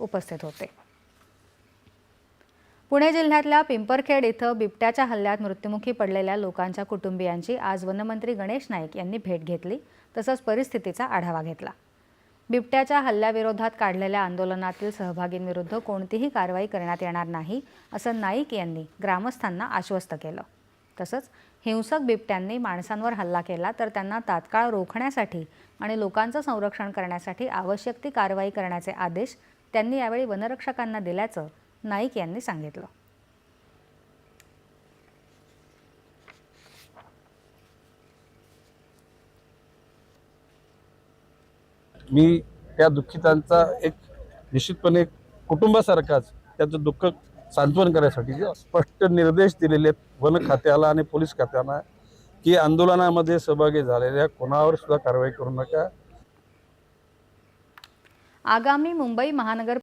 उपस्थित होते. पुणे जिल्ह्यातल्या पिंपरखेड इथं बिबट्याच्या हल्ल्यात मृत्युमुखी पडलेल्या लोकांच्या कुटुंबियांची आज वनमंत्री गणेश नाईक यांनी भेट घेतली तसंच परिस्थितीचा आढावा घेतला. बिबट्याच्या हल्ल्याविरोधात काढलेल्या आंदोलनातील सहभागींविरुद्ध कोणतीही कारवाई करण्यात येणार नाही असं नाईक यांनी ग्रामस्थांना आश्वस्त केलं. तसंच हिंसक बिबट्यांनी माणसांवर हल्ला केला तर त्यांना तात्काळ रोखण्यासाठी आणि लोकांचं संरक्षण करण्यासाठी आवश्यक ती कारवाई करण्याचे आदेश त्यांनी यावेळी वनरक्षकांना दिल्याचं नाईक यांनी सांगितलं. मी त्या दुःखितांचा एक निश्चितपणे कुटुंबासारखाच त्याचं दुःख सांत्वन करण्यासाठी जे स्पष्ट निर्देश दिलेले आहेत वन खात्याला आणि पोलीस खात्याला की आंदोलनामध्ये सहभागी झालेल्या कोणावर सुद्धा कारवाई करू नका. आगामी मुंबई महानगर